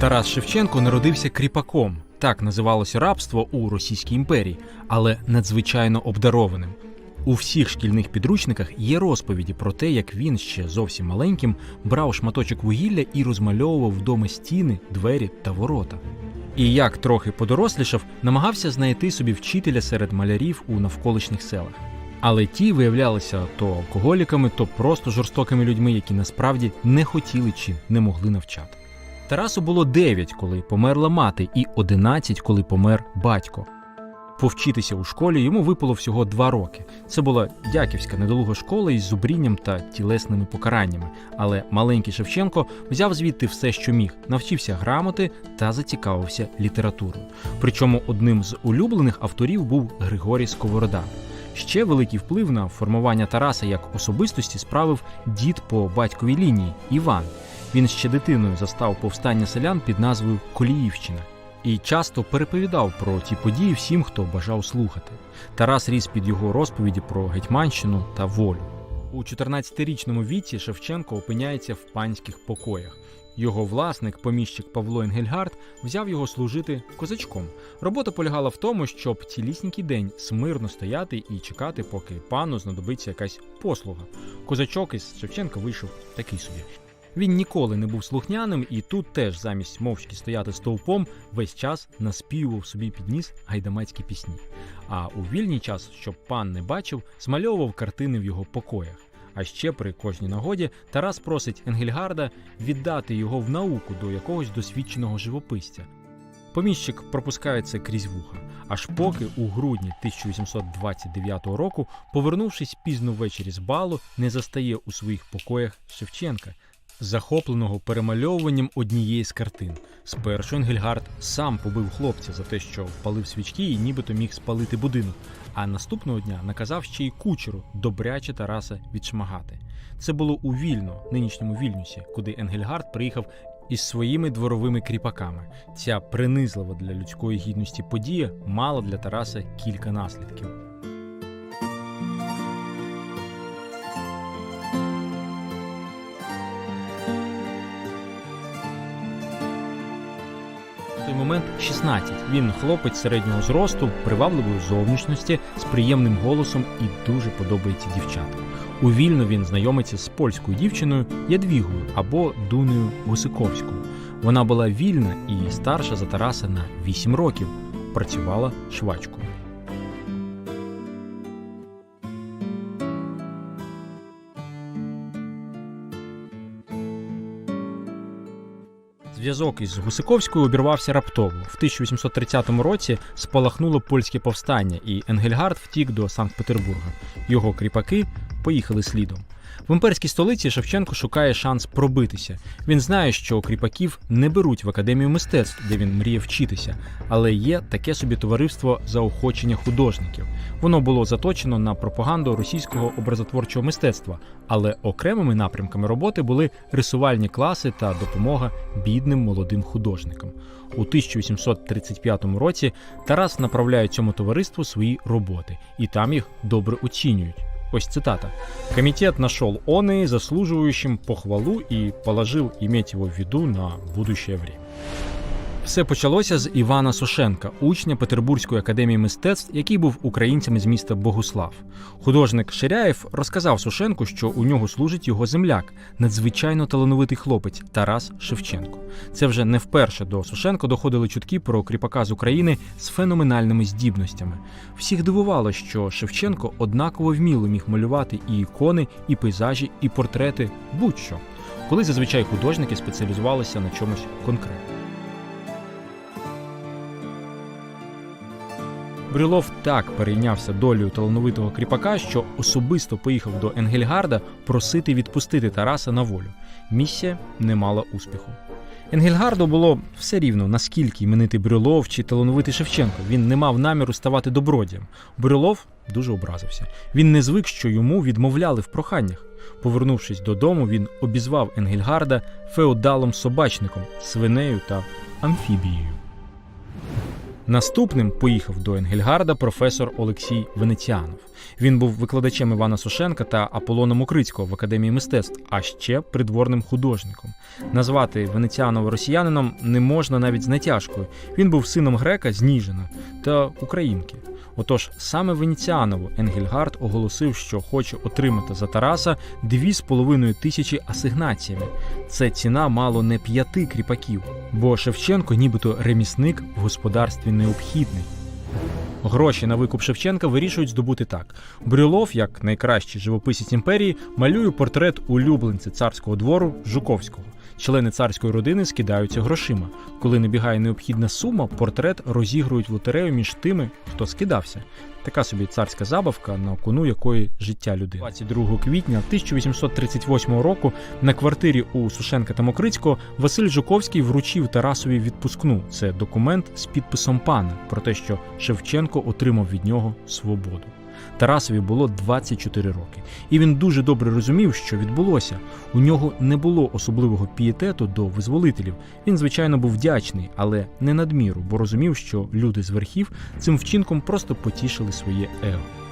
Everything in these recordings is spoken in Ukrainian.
Тарас Шевченко народився кріпаком. Так називалося рабство у Російській імперії, але надзвичайно обдарованим. У всіх шкільних підручниках є розповіді про те, як він ще зовсім маленьким брав шматочок вугілля і розмальовував вдома стіни, двері та ворота. І як трохи подорослішав, намагався знайти собі вчителя серед малярів у навколишніх селах. Але ті виявлялися то алкоголіками, то просто жорстокими людьми, які насправді не хотіли чи не могли навчати. Тарасу було 9, коли померла мати, і 11, коли помер батько. Повчитися у школі йому випало всього два роки. Це була дяківська недолуга школа із зубрінням та тілесними покараннями. Але маленький Шевченко взяв звідти все, що міг, навчився грамоти та зацікавився літературою. Причому одним з улюблених авторів був Григорій Сковорода. Ще великий вплив на формування Тараса як особистості справив дід по батьковій лінії Іван. Він ще дитиною застав повстання селян під назвою Коліївщина і часто переповідав про ті події всім, хто бажав слухати. Тарас ріс під його розповіді про Гетьманщину та волю. У 14-річному віці Шевченко опиняється в панських покоях. Його власник, поміщик Павло Енгельгард, взяв його служити козачком. Робота полягала в тому, щоб ціліснький день смирно стояти і чекати, поки пану знадобиться якась послуга. Козачок із Шевченка вийшов такий собі. Він ніколи не був слухняним, і тут теж замість мовчки стояти стовпом весь час наспівував собі під ніс гайдамацькі пісні. А у вільний час, щоб пан не бачив, змальовував картини в його покоях. А ще при кожній нагоді Тарас просить Енгельгарда віддати його в науку до якогось досвідченого живописця. Поміщик пропускає це крізь вуха, аж поки у грудні 1829 року, повернувшись пізно ввечері з балу, не застає у своїх покоях Шевченка, захопленого перемальовуванням однієї з картин. Спершу Енгельгард сам побив хлопця за те, що впалив свічки і нібито міг спалити будинок. А наступного дня наказав ще й кучеру добряче Тараса відшмагати. Це було у Вільно, нинішньому Вільнюсі, куди Енгельгард приїхав із своїми дворовими кріпаками. Ця принизлива для людської гідності подія мала для Тараса кілька наслідків. Момент 16. Він хлопець середнього зросту, привабливої зовнішності, з приємним голосом і дуже подобається дівчатам. У вільно він знайомиться з польською дівчиною Ядвігою або Дунею Гусиковською. Вона була вільна і старша за Тараса на 8 років. Працювала швачкою. Зв'язок із Гусиковською обірвався раптово. В 1830 році спалахнуло польське повстання, і Енгельгард втік до Санкт-Петербурга. Його кріпаки поїхали слідом. В імперській столиці Шевченко шукає шанс пробитися. Він знає, що кріпаків не беруть в академію мистецтв, де він мріє вчитися, але є таке собі товариство заохочення художників. Воно було заточено на пропаганду російського образотворчого мистецтва, але окремими напрямками роботи були рисувальні класи та допомога бідним молодим художникам. У 1835 році Тарас направляє цьому товариству свої роботи, і там їх добре оцінюють. Ось цитата. «Комитет нашел он и заслуживающим похвалу и положил иметь его в виду на будущее время». Все почалося з Івана Сошенка, учня Петербурзької академії мистецтв, який був українцем з міста Богуслав. Художник Ширяєв розказав Сошенку, що у нього служить його земляк, надзвичайно талановитий хлопець Тарас Шевченко. Це вже не вперше до Сошенко доходили чутки про кріпака з України з феноменальними здібностями. Всіх дивувало, що Шевченко однаково вміло міг малювати і ікони, і пейзажі, і портрети, будь-що, коли зазвичай художники спеціалізувалися на чомусь конкретному. Брюлов так перейнявся долею талановитого кріпака, що особисто поїхав до Енгельгарда просити відпустити Тараса на волю. Місія не мала успіху. Енгельгарду було все рівно, наскільки іменитий Брюлов чи талановитий Шевченко. Він не мав наміру ставати добродієм. Брюлов дуже образився. Він не звик, що йому відмовляли в проханнях. Повернувшись додому, він обізвав Енгельгарда феодалом собачником, свинею та амфібією. Наступним поїхав до Енгельгарда професор Олексій Венеціанов. Він був викладачем Івана Сушенка та Аполлона Мокрицького в Академії мистецтв, а ще придворним художником. Назвати Венеціанова росіянином не можна навіть з натяжкою. Він був сином грека з Ніжина та українки. Отож, саме Венеціанову Енгельгард оголосив, що хоче отримати за Тараса 2,5 тисячі асигнаціями. Це ціна мало не п'яти кріпаків, бо Шевченко, нібито ремісник в господарстві необхідний. Гроші на викуп Шевченка вирішують здобути так: Брюлов, як найкращий живописець імперії, малює портрет улюбленця царського двору Жуковського. Члени царської родини скидаються грошима. Коли набігає необхідна сума, портрет розігрують в лотерею між тими, хто скидався. Така собі царська забавка, на кону якої життя людини. 22 квітня 1838 року на квартирі у Сушенка та Мокрицького Василь Жуковський вручив Тарасові відпускну. Це документ з підписом пана про те, що Шевченко отримав від нього свободу. Тарасові було 24 роки, і він дуже добре розумів, що відбулося. У нього не було особливого пієтету до визволителів. Він, звичайно, був вдячний, але не надміру, бо розумів, що люди з верхів цим вчинком просто потішили своє его.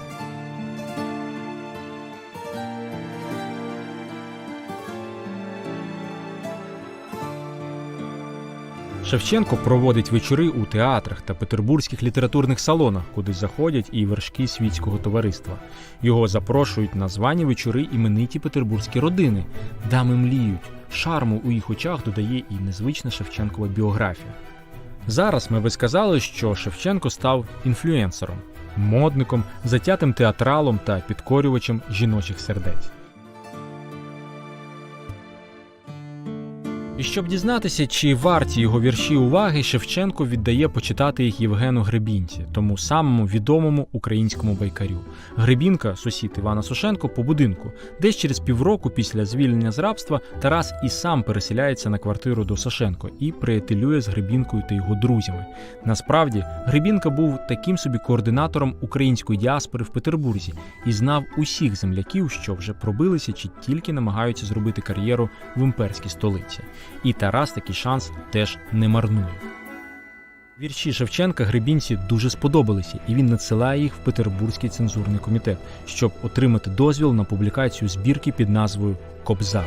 Шевченко проводить вечори у театрах та петербурзьких літературних салонах, куди заходять і вершки світського товариства. Його запрошують на звані вечори імениті петербурзькі родини. Дами мліють. Шарму у їх очах додає і незвична Шевченкова біографія. Зараз ми би сказали, що Шевченко став інфлюенсером, модником, затятим театралом та підкорювачем жіночих сердець. І щоб дізнатися, чи варті його вірші уваги, Шевченко віддає почитати їх Євгену Гребінці, тому самому відомому українському байкарю. Гребінка, сусід Івана Сушенко, по будинку. Десь через півроку після звільнення з рабства Тарас і сам переселяється на квартиру до Сашенко і приятелює з Гребінкою та його друзями. Насправді, Гребінка був таким собі координатором української діаспори в Петербурзі і знав усіх земляків, що вже пробилися чи тільки намагаються зробити кар'єру в імперській столиці. І Тарас такий шанс теж не марнує. Вірші Шевченка Гребінці дуже сподобалися, і він надсилає їх в Петербурзький цензурний комітет, щоб отримати дозвіл на публікацію збірки під назвою Кобзар.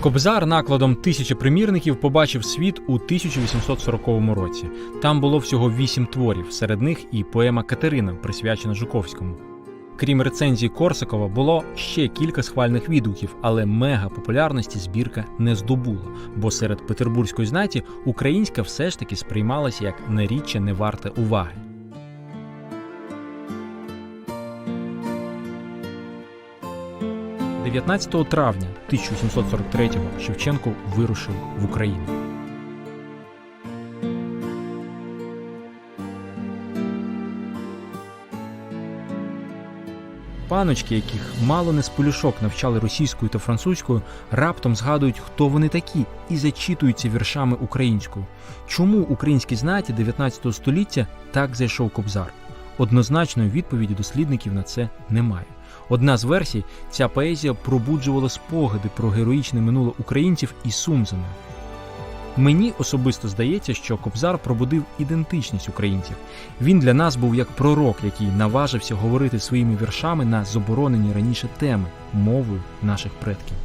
Кобзар накладом тисячі примірників побачив світ у 1840 році. Там було всього вісім творів, серед них і поема Катерина, присвячена Жуковському. Крім рецензії Корсакова, було ще кілька схвальних відгуків, але мега популярності збірка не здобула, бо серед петербурзької знаті українська все ж таки сприймалася як наріччя не варте уваги. – 19 травня 1743-го Шевченко вирушив в Україну. Паночки, яких мало не з полюшок навчали російською та французькою, раптом згадують, хто вони такі, і зачитуються віршами українською. Чому українській знаті 19 століття так зайшов кобзар? Однозначної відповіді дослідників на це немає. Одна з версій, ця поезія пробуджувала спогади про героїчне минуле українців і сум за ним. Мені особисто здається, що Кобзар пробудив ідентичність українців. Він для нас був як пророк, який наважився говорити своїми віршами на заборонені раніше теми мовою наших предків.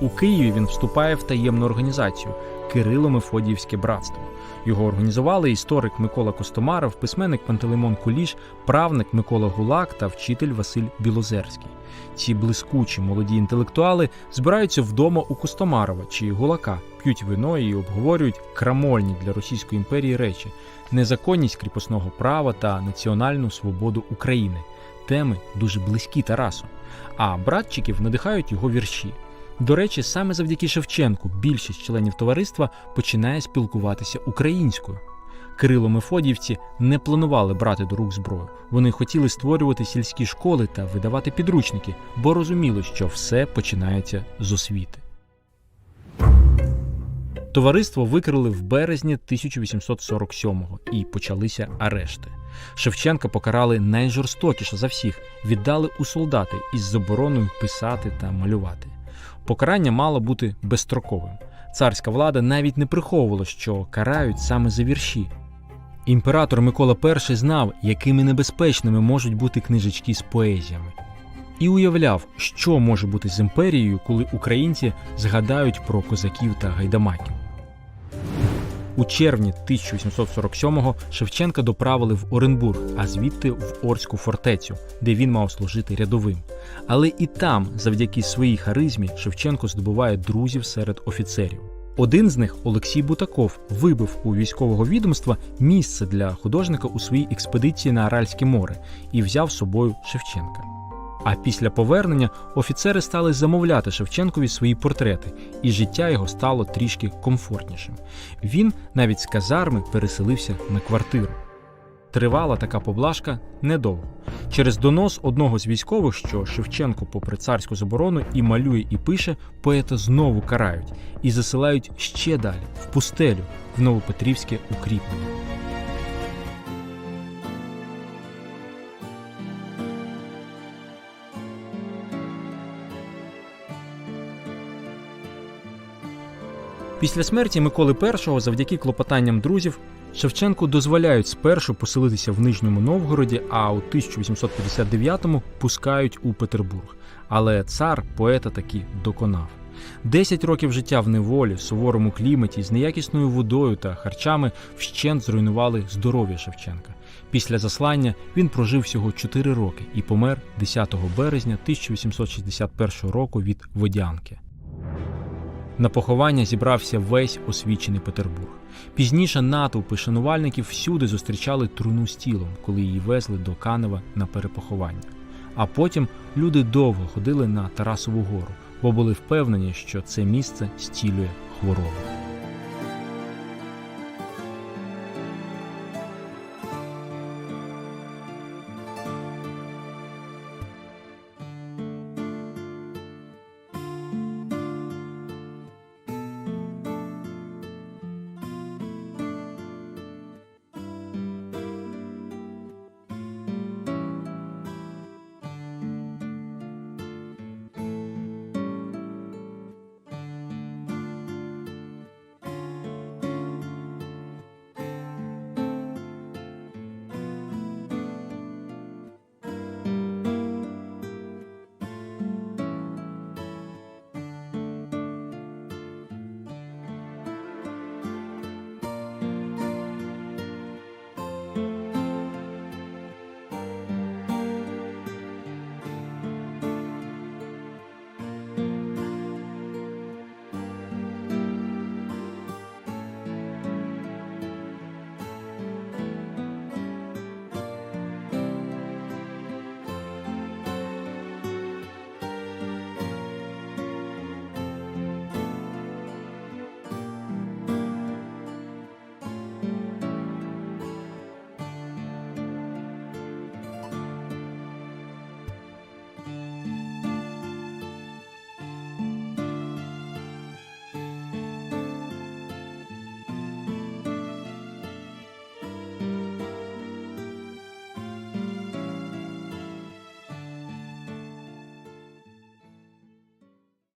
У Києві він вступає в таємну організацію Кирило-Мефодіївське братство. Його організували історик Микола Костомаров, письменник Пантелеймон Куліш, правник Микола Гулак та вчитель Василь Білозерський. Ці блискучі молоді інтелектуали збираються вдома у Костомарова чи Гулака, п'ють вино і обговорюють крамольні для Російської імперії речі, незаконність кріпосного права та національну свободу України. Теми дуже близькі Тарасу. А братчиків надихають його вірші. До речі, саме завдяки Шевченку більшість членів товариства починає спілкуватися українською. Кирило Мефодіївці не планували брати до рук зброю. Вони хотіли створювати сільські школи та видавати підручники, бо розуміли, що все починається з освіти. Товариство викрили в березні 1847-го і почалися арешти. Шевченка покарали найжорстокіше за всіх, віддали у солдати із забороною писати та малювати. Покарання мало бути безстроковим. Царська влада навіть не приховувала, що карають саме за вірші. Імператор Микола І знав, якими небезпечними можуть бути книжечки з поезіями, і уявляв, що може бути з імперією, коли українці згадають про козаків та гайдамаків. У червні 1847-го Шевченка доправили в Оренбург, а звідти в Орську фортецю, де він мав служити рядовим. Але і там, завдяки своїй харизмі, Шевченко здобуває друзів серед офіцерів. Один з них, Олексій Бутаков, вибив у військового відомства місце для художника у своїй експедиції на Аральське море і взяв з собою Шевченка. А після повернення офіцери стали замовляти Шевченкові свої портрети, і життя його стало трішки комфортнішим. Він навіть з казарми переселився на квартиру. Тривала така поблажка недовго. Через донос одного з військових, що Шевченко, попри царську заборону, і малює, і пише, поета знову карають і засилають ще далі, в пустелю, в Новопетрівське укріплення. Після смерті Миколи І, завдяки клопотанням друзів, Шевченку дозволяють спершу поселитися в Нижньому Новгороді, а у 1859-му пускають у Петербург. Але цар поета таки доконав. Десять років життя в неволі, суворому кліматі, з неякісною водою та харчами вщент зруйнували здоров'я Шевченка. Після заслання він прожив всього 4 роки і помер 10 березня 1861 року від водянки. На поховання зібрався весь освічений Петербург. Пізніше натовпи шанувальників всюди зустрічали труну з тілом, коли її везли до Канева на перепоховання. А потім люди довго ходили на Тарасову гору, бо були впевнені, що це місце стілює хворобу.